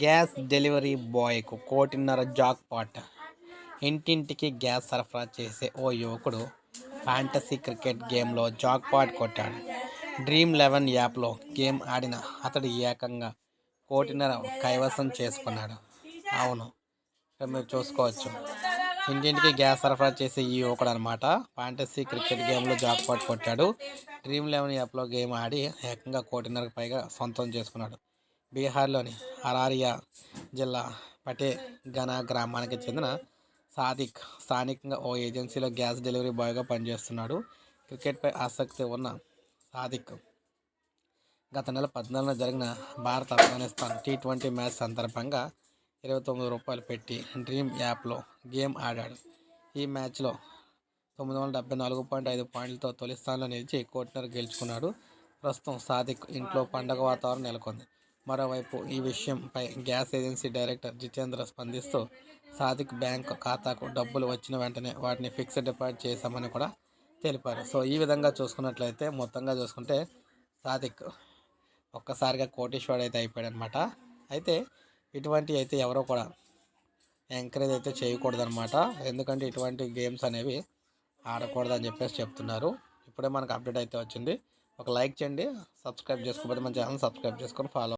Gas delivery బాయ్కు కోటిన్నర Jack pot. ఇంటింటికి gas సరఫరా చేసే ఓ యువకుడు ఫ్యాంటసీ క్రికెట్ గేమ్లో జాక్ పాట్ కొట్టాడు. డ్రీమ్ లెవెన్ యాప్లో గేమ్ ఆడిన అతడు ఏకంగా కోటిన్నర కైవసం చేసుకున్నాడు. అవును మీరు చూసుకోవచ్చు. ఇంటింటికి గ్యాస్ సరఫరా చేసే ఈ యువకుడు అనమాట ఫ్యాంటసీ క్రికెట్ గేమ్లో జాక్ పాట్ కొట్టాడు. డ్రీమ్ లెవెన్ యాప్లో గేమ్ ఆడి ఏకంగా కోటిన్నరకు పైగా సొంతం చేసుకున్నాడు. బీహార్లోని అరారియా జిల్లా పటే గనా గ్రామానికి చెందిన సాదిక్ స్థానికంగా ఓ ఏజెన్సీలో గ్యాస్ డెలివరీ బాయ్గా పనిచేస్తున్నాడు. క్రికెట్పై ఆసక్తి ఉన్న సాదిక్ గత నెల పద్నాలుగున జరిగిన Bharat Afghanistan T twenty match సందర్భంగా ఇరవై తొమ్మిది రూపాయలు పెట్టి డ్రీమ్ యాప్లో గేమ్ ఆడాడు. ఈ మ్యాచ్లో తొమ్మిది వందల డెబ్బై నాలుగు పాయింట్ ఐదు పాయింట్లతో తొలి స్థానంలో నిలిచి కోటిన్నర గెలుచుకున్నాడు. ప్రస్తుతం సాదిక్ ఇంట్లో పండగ వాతావరణం నెలకొంది. మరోవైపు ఈ విషయంపై గ్యాస్ ఏజెన్సీ డైరెక్టర్ జితేంద్ర స్పందిస్తూ సాదిక్ బ్యాంక్ ఖాతాకు డబ్బులు వచ్చిన వెంటనే వాటిని ఫిక్స్డ్ డిపాజిట్ చేశామని కూడా తెలిపారు. సో ఈ విధంగా చూసుకున్నట్లయితే మొత్తంగా చూసుకుంటే సాదిక్ ఒక్కసారిగా కోటీశ్వరుడు అయితే అయిపోయాడు అనమాట అయితే ఇటువంటి అయితే ఎవరో కూడా ఎంకరేజ్ అయితే చేయకూడదనమాట. ఎందుకంటే ఇటువంటి గేమ్స్ అనేవి ఆడకూడదని చెప్పేసి చెప్తున్నారు. ఇప్పుడే మనకు అప్డేట్ అయితే వచ్చింది. ఒక లైక్ చేయండి సబ్స్క్రైబ్ చేసుకోకపోతే మన ఛానల్ సబ్స్క్రైబ్ చేసుకొని ఫాలో